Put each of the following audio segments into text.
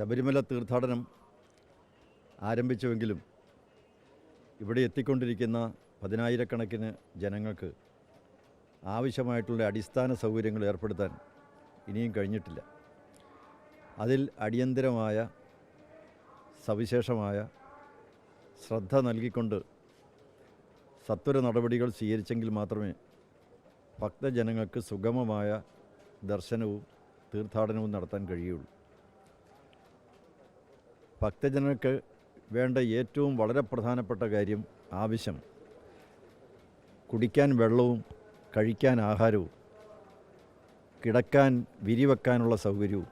ശബരിമല തീർത്ഥാടനം ആരംഭിച്ചുവെങ്കിലും ഇവിടെ എത്തിക്കൊണ്ടിരിക്കുന്ന പതിനായിരക്കണക്കിന് ജനങ്ങൾക്ക് ആവശ്യമായിട്ടുള്ള അടിസ്ഥാന സൗകര്യങ്ങൾ ഏർപ്പെടുത്താൻ ഇനിയും കഴിഞ്ഞിട്ടില്ല. അതിൽ അടിയന്തരമായ സവിശേഷമായ ശ്രദ്ധ നൽകിക്കൊണ്ട് സത്വര നടപടികൾ സ്വീകരിച്ചെങ്കിൽ മാത്രമേ ഭക്തജനങ്ങൾക്ക് സുഗമമായ ദർശനവും തീർത്ഥാടനവും നടത്താൻ കഴിയുള്ളൂ. ഭക്തജനങ്ങൾക്ക് വേണ്ട ഏറ്റവും വളരെ പ്രധാനപ്പെട്ട കാര്യം ആവശ്യം. കുടിക്കാൻ വെള്ളവും കഴിക്കാൻ ആഹാരവും കിടക്കാൻ വിരിവെക്കാനുള്ള സൗകര്യവും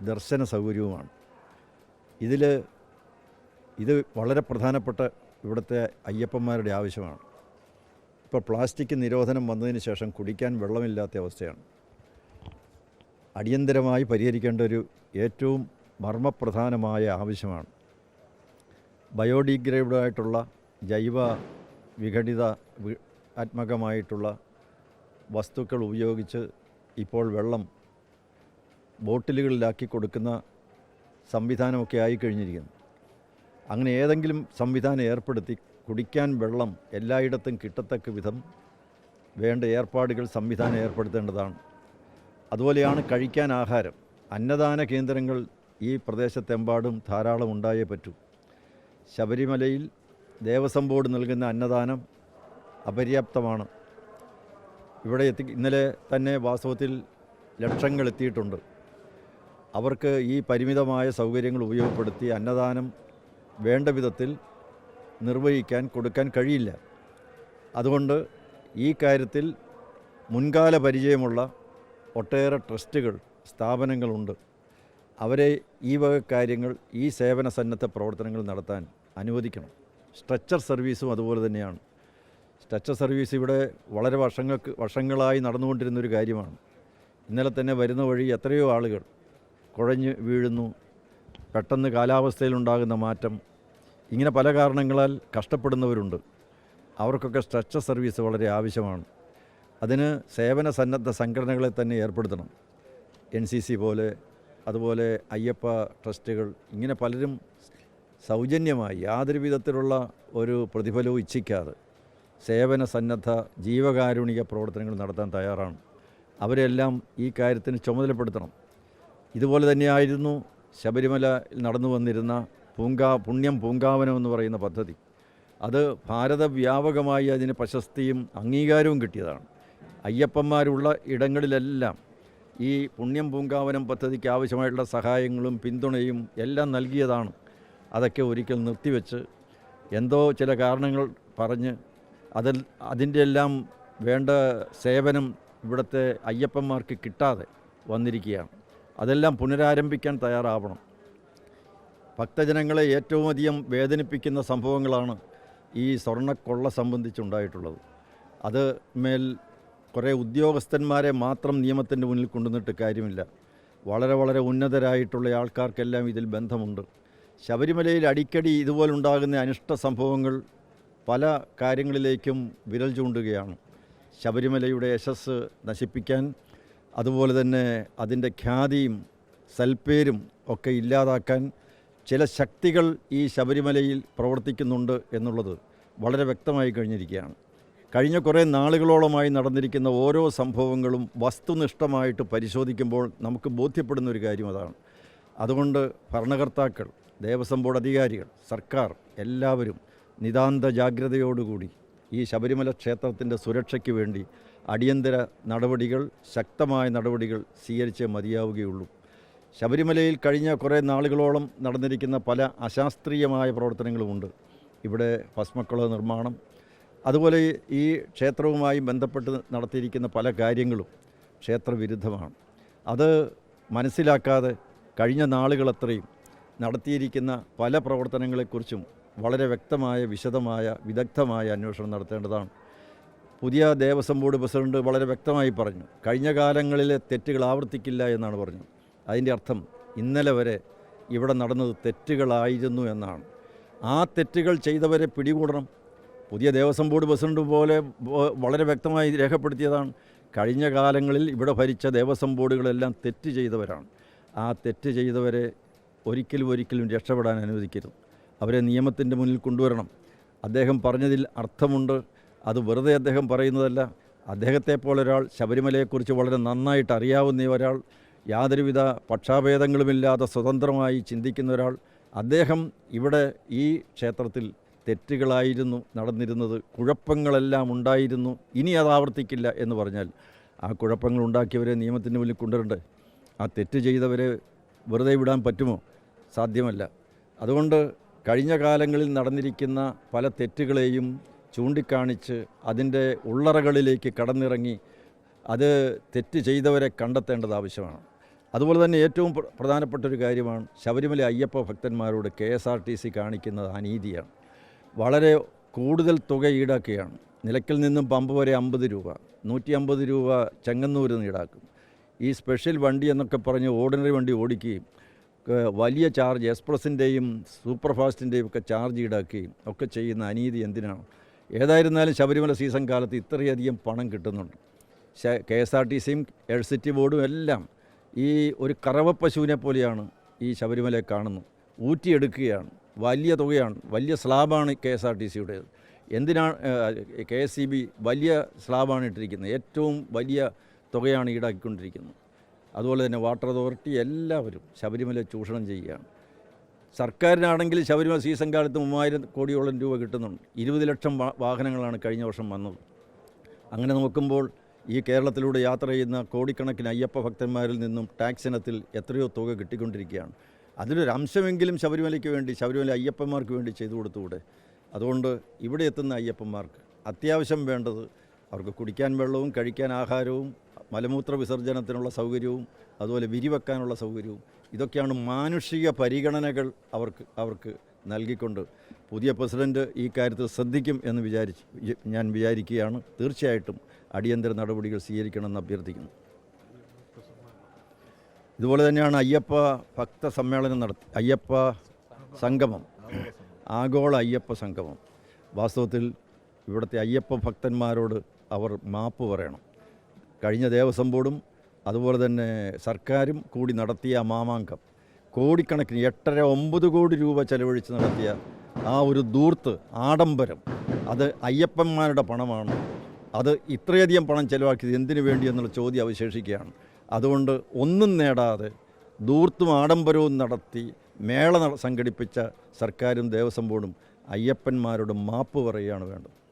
ദർശന സൗകര്യവുമാണ്. ഇതിൽ ഇത് വളരെ പ്രധാനപ്പെട്ട ഇവിടുത്തെ അയ്യപ്പന്മാരുടെ ആവശ്യമാണ്. ഇപ്പോൾ പ്ലാസ്റ്റിക് നിരോധനം വന്നതിന് ശേഷം കുടിക്കാൻ വെള്ളമില്ലാത്ത അവസ്ഥയാണ്. അടിയന്തരമായി പരിഹരിക്കേണ്ട ഒരു ഏറ്റവും മർമ്മപ്രധാനമായ ആവശ്യമാണ്. ബയോഡിഗ്രേഡായിട്ടുള്ള ജൈവ വിഘടിത ആത്മകമായിട്ടുള്ള വസ്തുക്കൾ ഉപയോഗിച്ച് ഇപ്പോൾ വെള്ളം ബോട്ടിലുകളിലാക്കി കൊടുക്കുന്ന സംവിധാനമൊക്കെ ആയിക്കഴിഞ്ഞിരിക്കുന്നു അങ്ങനെ ഏതെങ്കിലും സംവിധാനം ഏർപ്പെടുത്തി കുടിക്കാൻ വെള്ളം എല്ലായിടത്തും കിട്ടത്തക്ക വിധം വേണ്ട ഏർപ്പാടുകൾ സംവിധാനം ഏർപ്പെടുത്തേണ്ടതാണ്. അതുപോലെയാണ് കഴിക്കാൻ ആഹാരം. അന്നദാന കേന്ദ്രങ്ങൾ ഈ പ്രദേശത്തെമ്പാടും ധാരാളം ഉണ്ടായേ പറ്റൂ. ശബരിമലയിൽ ദേവസ്വം ബോർഡ് നൽകുന്ന അന്നദാനം അപര്യാപ്തമാണ്. ഇവിടെ എത്തി ഇന്നലെ തന്നെ വാസ്തവത്തിൽ ലക്ഷങ്ങൾ എത്തിയിട്ടുണ്ട്. അവർക്ക് ഈ പരിമിതമായ സൗകര്യങ്ങൾ ഉപയോഗപ്പെടുത്തി അന്നദാനം വേണ്ട വിധത്തിൽ നിർവഹിക്കാൻ കൊടുക്കാൻ കഴിയില്ല. അതുകൊണ്ട് ഈ കാര്യത്തിൽ മുൻകാല പരിചയമുള്ള ഒട്ടേറെ ട്രസ്റ്റുകൾ സ്ഥാപനങ്ങളുണ്ട്. അവരെ ഈ വക കാര്യങ്ങൾ ഈ സേവന സന്നദ്ധ പ്രവർത്തനങ്ങൾ നടത്താൻ അനുവദിക്കണം. സ്ട്രെച്ചർ സർവീസും അതുപോലെ തന്നെയാണ്. സ്ട്രെച്ചർ സർവീസ് ഇവിടെ വളരെ വർഷങ്ങൾക്ക് വർഷങ്ങളായി നടന്നുകൊണ്ടിരുന്നൊരു കാര്യമാണ്. ഇന്നലെ തന്നെ വരുന്ന വഴി എത്രയോ ആളുകൾ കുഴഞ്ഞ് വീഴുന്നു. പെട്ടെന്ന് കാലാവസ്ഥയിലുണ്ടാകുന്ന മാറ്റം. ഇങ്ങനെ പല കാരണങ്ങളാൽ കഷ്ടപ്പെടുന്നവരുണ്ട്. അവർക്കൊക്കെ സ്ട്രെച്ചർ സർവീസ് വളരെ ആവശ്യമാണ്. അതിന് സേവന സന്നദ്ധ സംഘടനകളെ തന്നെ ഏർപ്പെടുത്തണം. എൻ സി സി പോലെ അതുപോലെ അയ്യപ്പ ട്രസ്റ്റുകൾ ഇങ്ങനെ പലരും സൗജന്യമായി യാതൊരു വിധത്തിലുള്ള ഒരു പ്രതിഫലവും ഇച്ഛിക്കാതെ സേവന സന്നദ്ധ ജീവകാരുണിക പ്രവർത്തനങ്ങൾ നടത്താൻ തയ്യാറാണ്. അവരെല്ലാം ഈ കാര്യത്തിന് ചുമതലപ്പെടുത്തണം. ഇതുപോലെ തന്നെയായിരുന്നു ശബരിമലയിൽ നടന്നു വന്നിരുന്ന പൂങ്കാ പുണ്യം പൂങ്കാവനം എന്ന് പറയുന്ന പദ്ധതി. അത് ഭാരതവ്യാപകമായി അതിന് പ്രശസ്തിയും അംഗീകാരവും കിട്ടിയതാണ്. അയ്യപ്പന്മാരുള്ള ഇടങ്ങളിലെല്ലാം ഈ പുണ്യം പൂങ്കാവനം പദ്ധതിക്ക് ആവശ്യമായിട്ടുള്ള സഹായങ്ങളും പിന്തുണയും എല്ലാം നൽകിയതാണ്. അതൊക്കെ ഒരിക്കൽ നിർത്തിവെച്ച് എന്തോ ചില കാരണങ്ങൾ പറഞ്ഞ് അതിൽ അതിന്റെ എല്ലാം വേണ്ട സേവനം ഇവിടുത്തെ അയ്യപ്പന്മാർക്ക് കിട്ടാതെ വന്നിരിക്കുകയാണ്. അതെല്ലാം പുനരാരംഭിക്കാൻ തയ്യാറാവണം. ഭക്തജനങ്ങളെ ഏറ്റവും അധികം വേദനിപ്പിക്കുന്ന സംഭവങ്ങളാണ് ഈ സ്വർണക്കൊള്ള സംബന്ധിച്ചുണ്ടായിട്ടുള്ളത്. അത് മേൽ കുറേ ഉദ്യോഗസ്ഥന്മാരെ മാത്രം നിയമത്തിന്റെ മുന്നിൽ കൊണ്ടുവന്നിട്ട് കാര്യമില്ല. വളരെ വളരെ ഉന്നതരായിട്ടുള്ള ആൾക്കാർക്കെല്ലാം ഇതിൽ ബന്ധമുണ്ട്. ശബരിമലയിൽ അടിക്കടി ഇതുപോലുണ്ടാകുന്ന അനിഷ്ട സംഭവങ്ങൾ പല കാര്യങ്ങളിലേക്കും വിരൽ ചൂണ്ടുകയാണ്. ശബരിമലയുടെ യശസ് നശിപ്പിക്കാൻ അതുപോലെ തന്നെ അതിന്റെ ഖ്യാതിയും സൽപ്പേരും ഒക്കെ ഇല്ലാതാക്കാൻ ചില ശക്തികൾ ഈ ശബരിമലയിൽ പ്രവർത്തിക്കുന്നുണ്ട് എന്നുള്ളത് വളരെ വ്യക്തമായി കഴിഞ്ഞിരിക്കുകയാണ്. കഴിഞ്ഞ കുറേ നാളുകളോളമായി നടന്നിരിക്കുന്ന ഓരോ സംഭവങ്ങളും വസ്തുനിഷ്ഠമായിട്ട് പരിശോധിക്കുമ്പോൾ നമുക്ക് ബോധ്യപ്പെടുന്ന ഒരു കാര്യം അതാണ്. അതുകൊണ്ട് ഭരണകർത്താക്കൾ ദേവസ്വം ബോർഡ് അധികാരികൾ സർക്കാർ എല്ലാവരും നിതാന്ത ജാഗ്രതയോടുകൂടി ഈ ശബരിമല ക്ഷേത്രത്തിന്റെ സുരക്ഷയ്ക്ക് വേണ്ടി അടിയന്തര നടപടികൾ ശക്തമായ നടപടികൾ സ്വീകരിച്ചേ മതിയാവുകയുള്ളൂ. ശബരിമലയിൽ കഴിഞ്ഞ കുറേ നാളുകളോളം നടന്നിരിക്കുന്ന പല അശാസ്ത്രീയമായ പ്രവർത്തനങ്ങളുമുണ്ട്. ഇവിടെ ഭസ്മക്കുള നിർമ്മാണം അതുപോലെ ഈ ക്ഷേത്രവുമായി ബന്ധപ്പെട്ട് നടത്തിയിരിക്കുന്ന പല കാര്യങ്ങളും ക്ഷേത്രവിരുദ്ധമാണ്. അത് മനസ്സിലാക്കാതെ കഴിഞ്ഞ നാളുകളത്രയും നടത്തിയിരിക്കുന്ന പല പ്രവർത്തനങ്ങളെക്കുറിച്ചും വളരെ വ്യക്തമായ വിശദമായ വിദഗ്ധമായ അന്വേഷണം നടത്തേണ്ടതാണ്. പുതിയ ദേവസ്വം ബോർഡ് പ്രസിഡന്റ് വളരെ വ്യക്തമായി പറഞ്ഞു കഴിഞ്ഞ കാലങ്ങളിലെ തെറ്റുകൾ ആവർത്തിക്കില്ല എന്നാണ് പറഞ്ഞു അതിന്റെ അർത്ഥം ഇന്നലെ വരെ ഇവിടെ നടന്നത് തെറ്റുകളായിരുന്നു എന്നാണ്. ആ തെറ്റുകൾ ചെയ്തവരെ പിടികൂടണം പുതിയ ദേവസ്വം ബോർഡ് പ്രസിഡന്റ് പോലെ വളരെ വ്യക്തമായി രേഖപ്പെടുത്തിയതാണ്. കഴിഞ്ഞ കാലങ്ങളിൽ ഇവിടെ ഭരിച്ച ദേവസ്വം ബോർഡുകളെല്ലാം തെറ്റ് ചെയ്തവരാണ്. ആ തെറ്റ് ചെയ്തവരെ ഒരിക്കലും ഒരിക്കലും രക്ഷപ്പെടാൻ അനുവദിക്കരുത്. അവരെ നിയമത്തിന്റെ മുന്നിൽ കൊണ്ടുവരണം. അദ്ദേഹം പറഞ്ഞതിൽ അർത്ഥമുണ്ട്. അത് വെറുതെ അദ്ദേഹം പറയുന്നതല്ല. അദ്ദേഹത്തെ ഒരാൾ ശബരിമലയെക്കുറിച്ച് വളരെ നന്നായിട്ട് അറിയാവുന്ന ഒരാൾ യാതൊരുവിധ പക്ഷാഭേദങ്ങളുമില്ലാതെ സ്വതന്ത്രമായി ചിന്തിക്കുന്ന ഒരാൾ അദ്ദേഹം ഇവിടെ ഈ ക്ഷേത്രത്തിൽ തെറ്റുകളായിരുന്നു നടന്നിരുന്നത് കുഴപ്പങ്ങളെല്ലാം ഉണ്ടായിരുന്നു ഇനി അത് ആവർത്തിക്കില്ല എന്ന് പറഞ്ഞാൽ ആ കുഴപ്പങ്ങൾ ഉണ്ടാക്കിയവരെ നിയമത്തിന് മുന്നിൽ കൊണ്ടുവരണ്ടേ. ആ തെറ്റ് ചെയ്തവരെ വെറുതെ വിടാൻ പറ്റുമോ? സാധ്യമല്ല. അതുകൊണ്ട് കഴിഞ്ഞ കാലങ്ങളിൽ നടന്നിരിക്കുന്ന പല തെറ്റുകളെയും ചൂണ്ടിക്കാണിച്ച് അതിന്റെ ഉള്ളറകളിലേക്ക് കടന്നിറങ്ങി അത് തെറ്റ് ചെയ്തവരെ കണ്ടെത്തേണ്ടത് ആവശ്യമാണ്. അതുപോലെ തന്നെ ഏറ്റവും പ്ര- പ്രധാനപ്പെട്ട ഒരു കാര്യമാണ് Sabarimala Ayyappa ഭക്തന്മാരോട് K S R T C കാണിക്കുന്നത് അനീതിയാണ്. വളരെ കൂടുതൽ തുക ഈടാക്കുകയാണ്. നിലയ്ക്കൽ നിന്നും പമ്പ് വരെ അമ്പത് രൂപ നൂറ്റി അമ്പത് രൂപ ചെങ്ങന്നൂരിൽ നിന്ന് ഈടാക്കും. ഈ സ്പെഷ്യൽ വണ്ടി എന്നൊക്കെ പറഞ്ഞ് ഓർഡിനറി വണ്ടി ഓടിക്കുകയും വലിയ ചാർജ് എക്സ്പ്രസിന്റെയും സൂപ്പർ ഫാസ്റ്റിന്റെയും ഒക്കെ ചാർജ് ഈടാക്കുകയും ഒക്കെ ചെയ്യുന്ന അനീതി എന്തിനാണ്? ഏതായിരുന്നാലും ശബരിമല സീസൺ കാലത്ത് ഇത്രയധികം പണം കിട്ടുന്നുണ്ട്. കെ എസ് ആർ ടി സിയും എൽ സിറ്റി ബോർഡും എല്ലാം ഈ ഒരു കറവപ്പശുവിനെ പോലെയാണ് ഈ ശബരിമലയെ കാണുന്നത്. ഊറ്റിയെടുക്കുകയാണ്. വലിയ തുകയാണ് വലിയ സ്ലാബാണ് കെ എസ് ആർ ടി സിയുടേത് എന്തിനാണ് കെ എസ് സി ബി വലിയ സ്ലാബാണ് ഇട്ടിരിക്കുന്നത് ഏറ്റവും വലിയ തുകയാണ് ഈടാക്കിക്കൊണ്ടിരിക്കുന്നത്. അതുപോലെ തന്നെ വാട്ടർ അതോറിറ്റി എല്ലാവരും ശബരിമല ചൂഷണം ചെയ്യുകയാണ്. സർക്കാരിനാണെങ്കിൽ ശബരിമല സീസൺ കാലത്ത് മൂവായിരം കോടിയോളം രൂപ കിട്ടുന്നുണ്ട്. ഇരുപത് ലക്ഷം വാഹനങ്ങളാണ് കഴിഞ്ഞ വർഷം വന്നത്. അങ്ങനെ നോക്കുമ്പോൾ ഈ കേരളത്തിലൂടെ യാത്ര ചെയ്യുന്ന കോടിക്കണക്കിന് അയ്യപ്പ ഭക്തന്മാരിൽ നിന്നും ടാക്സ് ഇനത്തിൽ എത്രയോ തുക കിട്ടിക്കൊണ്ടിരിക്കുകയാണ്. അതിലൊരു അംശമെങ്കിലും ശബരിമലയ്ക്ക് വേണ്ടി ശബരിമല അയ്യപ്പന്മാർക്ക് വേണ്ടി ചെയ്തു കൊടുത്തുകൂടെ? അതുകൊണ്ട് ഇവിടെ എത്തുന്ന അയ്യപ്പന്മാർക്ക് അത്യാവശ്യം വേണ്ടത് അവർക്ക് കുടിക്കാൻ വെള്ളവും കഴിക്കാൻ ആഹാരവും മലമൂത്ര വിസർജനത്തിനുള്ള സൗകര്യവും അതുപോലെ വിരിവെക്കാനുള്ള സൗകര്യവും ഇതൊക്കെയാണ് മാനുഷിക പരിഗണനകൾ അവർക്ക് അവർക്ക് നൽകിക്കൊണ്ട് പുതിയ പ്രസിഡന്റ് ഈ കാര്യത്തിൽ ശ്രദ്ധിക്കും എന്ന് വിചാരിച്ച് ഞാൻ വിചാരിക്കുകയാണ്. തീർച്ചയായിട്ടും അടിയന്തര നടപടികൾ സ്വീകരിക്കണമെന്ന് അഭ്യർത്ഥിക്കുന്നു. ഇതുപോലെ തന്നെയാണ് അയ്യപ്പ ഭക്ത സമ്മേളനം നടത്തി അയ്യപ്പ സംഗമം ആഗോള അയ്യപ്പ സംഗമം. വാസ്തവത്തിൽ ഇവിടുത്തെ അയ്യപ്പ ഭക്തന്മാരോട് അവർ മാപ്പ് പറയണം. കഴിഞ്ഞ ദേവസ്വം ബോർഡും അതുപോലെ തന്നെ സർക്കാരും കൂടി നടത്തിയ മാമാങ്കം കോടിക്കണക്കിന് എട്ടര ഒമ്പത് കോടി രൂപ ചെലവഴിച്ച് നടത്തിയ ആ ഒരു ദൂർത്ത് ആഡംബരം അത് അയ്യപ്പന്മാരുടെ പണമാണ്. അത് ഇത്രയധികം പണം ചെലവാക്കിയത് എന്തിനു വേണ്ടി എന്നുള്ള ചോദ്യം അവശേഷിക്കുകയാണ്. അതുകൊണ്ട് ഒന്നും നേടാതെ ദൂർത്തും ആഡംബരവും നടത്തി മേള സംഘടിപ്പിച്ച സർക്കാരും ദേവസ്വം ബോർഡും അയ്യപ്പന്മാരോട് മാപ്പ് പറയുകയാണ് വേണ്ടത്.